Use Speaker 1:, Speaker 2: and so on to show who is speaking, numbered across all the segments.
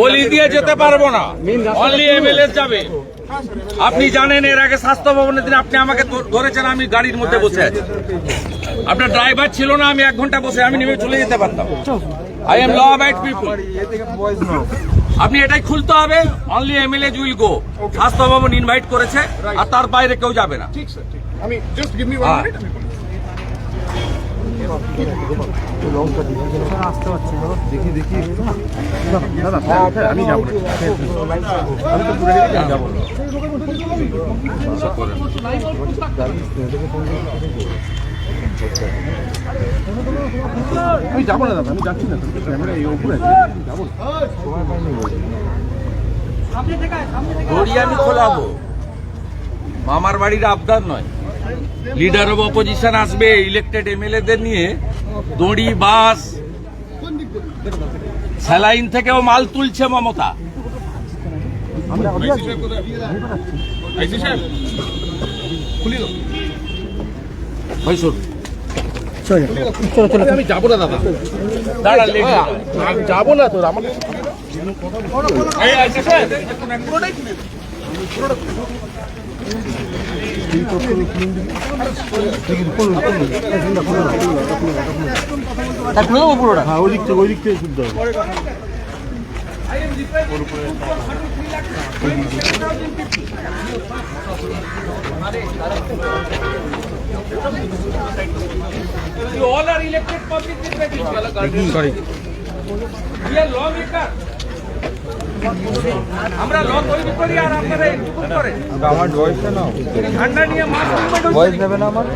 Speaker 1: গলি দিয়ে যেতে পারব না। অনলি এমএলএ যাবে। আপনি জানেন এর আগে স্বাস্থ্য ভবনের দিন আপনি আমাকে ধরেছেন আমি গাড়ির মধ্যে বসে আছি। আপনার ড্রাইভার ছিল না আমি এক ঘণ্টা বসে আমি নেমে চলে যেতে পারতাম। আই এম ল পিপুল আপনি এটাই খুলতে হবে অনলি এমএলএ উইল গো স্বাস্থ্য ভবন ইনভাইট করেছে আর তার বাইরে কেউ যাবে না।
Speaker 2: ঠিক স্যার আমি জাস্ট গিভ মি আমি
Speaker 3: যাব না দাদা আমি যাচ্ছি না ক্যামেরা এই উপরে যাব
Speaker 1: আমি খোলাবো। মামার বাড়ির আবদার নয়। লিডার অব অপোজিশন আসবে ইলেক্টেড এমএলএদের নিয়ে দড়ি বাস স্যালাইন থেকেও মাল তুলছে মমতা
Speaker 3: আমি যাব না দাদা
Speaker 1: দাঁড়া
Speaker 3: আমি যাব না তো আমার
Speaker 1: এই আইসি সাহেব,
Speaker 3: হ্যাঁ ওই দিক থেকে ওই দিক থেকে শুনতে হবে
Speaker 1: You all are elected public representatives. We are lawmaker. আমরা ল তৈরি করি আর আপনারা এক্সিকিউট করেন
Speaker 3: আমার ভয়েসটা নাও
Speaker 1: ঠান্ডা নিয়ে মাস
Speaker 3: ভয়েস নেবে না আমার?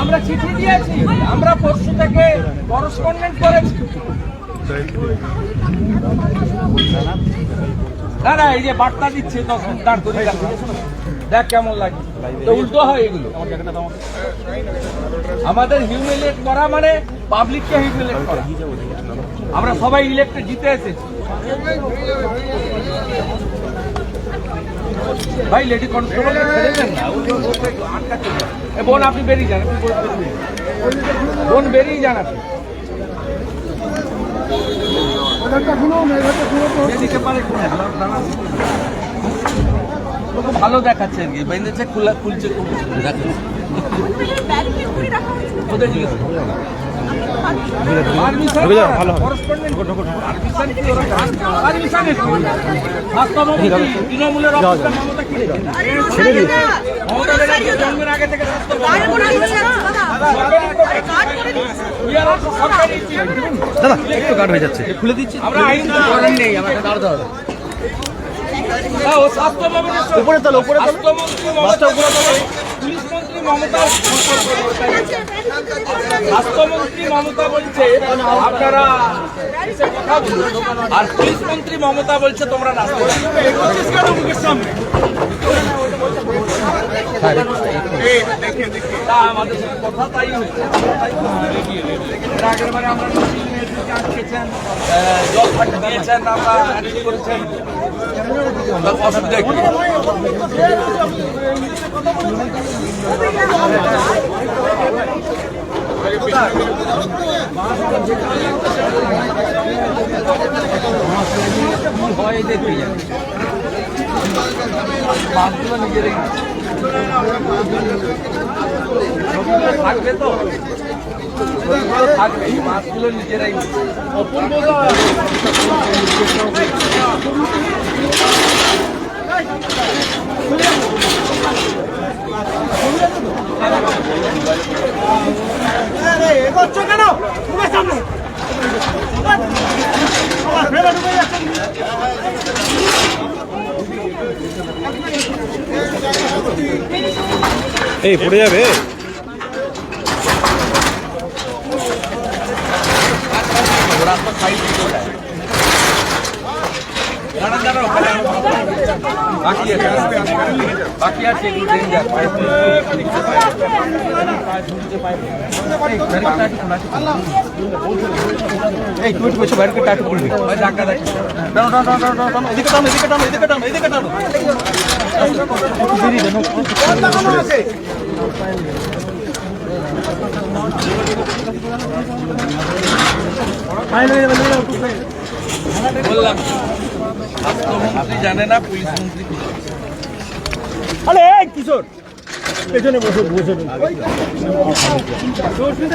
Speaker 1: আমরা চিঠি দিয়েছি। আমরা পরশু থেকে করসপন্ডেন্ট করেছি। না না, এই যে বার্তা দিচ্ছে তখন দেখ কেমন তো হয় এগুলো। আমাদের হিউমিলেট করা মানে পাবলিককে হিউমিলেট করা। আমরা সবাই ইলেক্টে জিতে এসেছি। ভাই লেডি কনস্টেবল বোন, আপনি বেরিয়ে যান। বোন বেরিয়ে যান আপনি এদিকে পারে কোথায়? দাঁড়ান। ও খুব ভালো দেখাচ্ছে আর কি। বেঁধেছে খুলছে খুব দেখাচ্ছে। ওদের জিজ্ঞেস
Speaker 3: ঢুকে যাও, ভালো
Speaker 4: ছেড়ে।
Speaker 3: দাদা একটু কাট হয়ে যাচ্ছে খুলে দিচ্ছি
Speaker 1: আমরা আইন করেন নেই আমাকে দাঁড়াতে হবে
Speaker 3: উপরে তোলো, উপরে।
Speaker 1: স্বাস্থ্যমন্ত্রী মমতা পুলিশ মন্ত্রী মমতা স্বাস্থ্যমন্ত্রী মমতা বলছে আপনারা কথা বলুন। আর পুলিশ মন্ত্রী মমতা বলছে তোমরা রাস্তায় তা আমাদের কথা তাই আগের বারে আমরা জল দিয়েছেন করেছেন। অসুবিধা কি? ভয় দেখতে যাবে বাসগুলো নিজেরাই থাকবে তো? থাকবে মাছগুলো নিজেরাই অপূর্ব
Speaker 3: এই পড়ে যাবে?
Speaker 1: বাকি আছে বাকি আছে
Speaker 3: এই তুমি একটু বসে বাইরে খুলবে এদিকে টানো এদিকে টানো এদিকে টানো এদিকে টানো।
Speaker 1: বললাম স্বাস্থ্যমন্ত্রী জানে না পুলিশ মন্ত্রী
Speaker 3: আরে কিশোর। পেছনে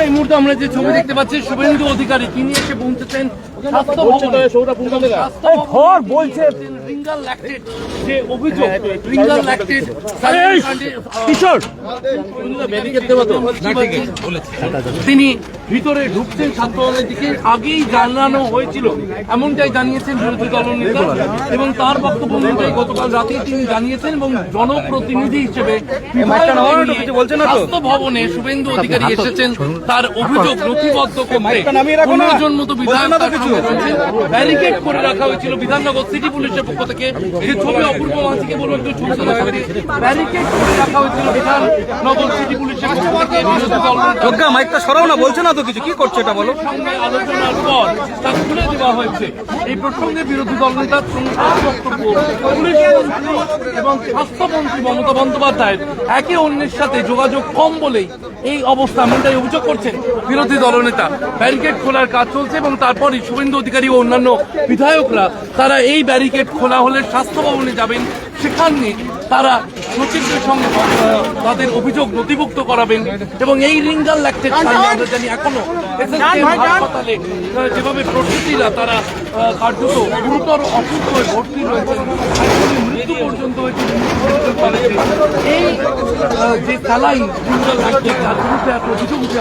Speaker 5: এই মুহূর্তে আমরা যে ছবি দেখতে পাচ্ছি শুভেন্দু অধিকারী তিনি এসে পৌঁছেছেন। বলছে তিনি ভিতরে ঢুকছেন ছাত্র দলের দিকে আগেই জানানো হয়েছিল। এমনটাই জানিয়েছেন বিরোধী দলনেতা। এবং তার বক্তব্য অনুযায়ী গতকাল রাতেই তিনি জানিয়েছেন এবং জনপ্রতিনিধি হিসেবে ভবনে শুভেন্দু অধিকারী এসেছেন। তার অভিযোগ নথিবদ্ধ করতে পনেরো মতো বিধায়ক সঙ্গে ব্যারিকেড করে রাখা হয়েছিল বিধাননগর সিটি পুলিশের পক্ষ থেকে। যে ছবি অপূর্ব মাঝিকে বলব একটু দেখাতে ব্যারিকেড করে রাখা হয়েছিল বিধাননগর সিটি পুলিশের পক্ষ থেকে বিরোধী দল
Speaker 3: প্রজ্ঞা মাইকটা সরাও না, বলছে না তো কিছু। কি করছে এটা বলো?
Speaker 5: আলোচনার পর তা খুলে দেওয়া হয়েছে। এই প্রসঙ্গে বিরোধী দল নেতা এবং স্বাস্থ্যমন্ত্রী মমতা বন্দ্যোপাধ্যায়ের একে অন্যের সাথে যোগাযোগ কম বলেই এই অবস্থা, এমনটাই অভিযোগ করছেন বিরোধী দলনেতা ব্যারিকেড খোলার কাজ চলছে এবং তারপরই শুভেন্দু অধিকারী ও অন্যান্য বিধায়করা, তারা এই ব্যারিকেড খোলা হলে স্বাস্থ্য ভবনে যাবেন সেখানে তারা সচিবদের সঙ্গে তাদের অভিযোগ নথিভুক্ত করাবেন এবং এই রিঙ্গাল লাগতে ছাড়িয়ে আমরা জানি এখনও হাসপাতালে যেভাবে প্রস্তুতিরা তারা কার্যত গুরুতর অসুস্থ হয়ে ভর্তি রয়েছেন মৃত্যু পর্যন্ত হয়েছে এই যে স্যালাইন রিঙ্গাল ল্যাকটেড তার বিরুদ্ধে এক অভিযোগ উঠে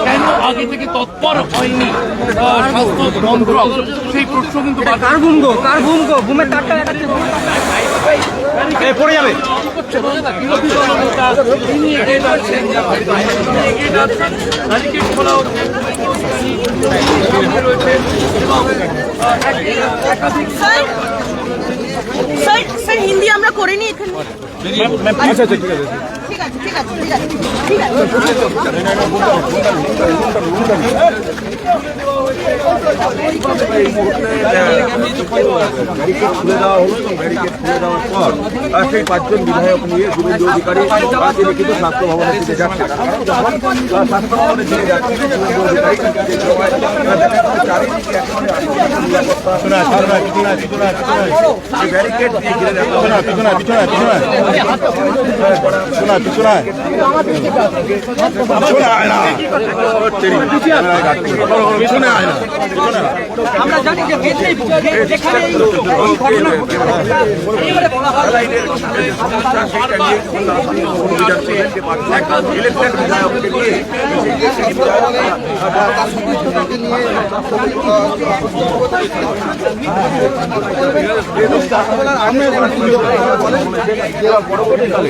Speaker 5: কেন আগে থেকে তৎপর হয়নি স্বাস্থ্য মন্ত্রক? সেই প্রশ্ন কিন্তু
Speaker 3: কার গো কার গো ঘুমের এ পড়ে যাবে
Speaker 4: হিন্দি আমরা করে নিই
Speaker 3: ঠিক আছে
Speaker 4: ঠিক আছে ঠিক আছে।
Speaker 6: খুলে দেওয়ার পর সেই পাঁচজন বিধায়ক নিয়ে শুভেন্দু অধিকারী তিনি কিন্তু স্বাস্থ্য আহ, দেখা যাচ্ছে রাখা হয়েছে। যে বিধায়ককে নিয়ে পরবর্তীকালে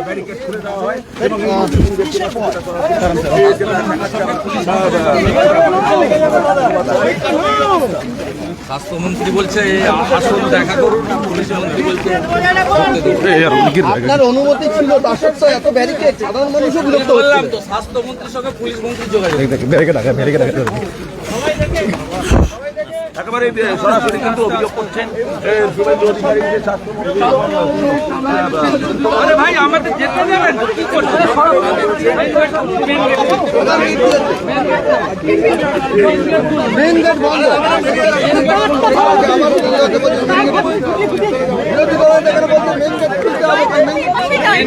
Speaker 6: ব্যারিকেড খুলে দেওয়া হয় এবং
Speaker 1: স্বাস্থ্যমন্ত্রী বলছে আসল দেখা করুন। পুলিশ মন্ত্রী বলছে
Speaker 7: আপনার অনুমতি ছিল তা সত্ত্বেও এত ব্যারিকেড সাধারণ মানুষও বিরক্ত
Speaker 1: বললাম তো স্বাস্থ্যমন্ত্রীর সঙ্গে পুলিশ মন্ত্রী যোগাযোগ
Speaker 6: একেবারে সরাসরি কিন্তু অভিযোগ করছেন। এ, শুভেন্দু অধিকারী যে স্বাস্থ্যমন্ত্রী
Speaker 1: আরে ভাই আমাদের যেতে দেবেন? কি করছেন?
Speaker 7: মেন গেট বন্ধ। মেন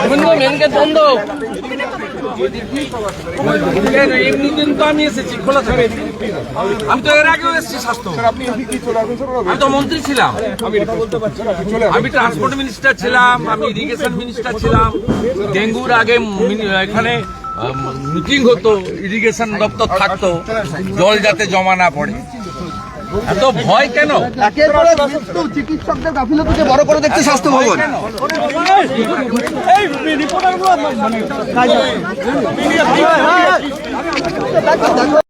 Speaker 7: মেন
Speaker 5: মেন গেট বন্ধ।
Speaker 1: আমি এসেছি খোলা থাকে। আমি তো এর আগেও এসেছি স্বাস্থ্য। আমি তো মন্ত্রী ছিলাম।
Speaker 2: আমি
Speaker 1: ট্রান্সপোর্ট মিনিস্টার ছিলাম আমি ইরিগেশন মিনিস্টার ছিলাম। ডেঙ্গুর আগে এখানে মিটিং হতো ইরিগেশন দপ্তর থাকতো। জল যাতে জমা না পড়ে। এত ভয় কেন
Speaker 7: একের পর চিকিৎসকদের গাফিলতিকে বড় করে দেখছে স্বাস্থ্য ভবন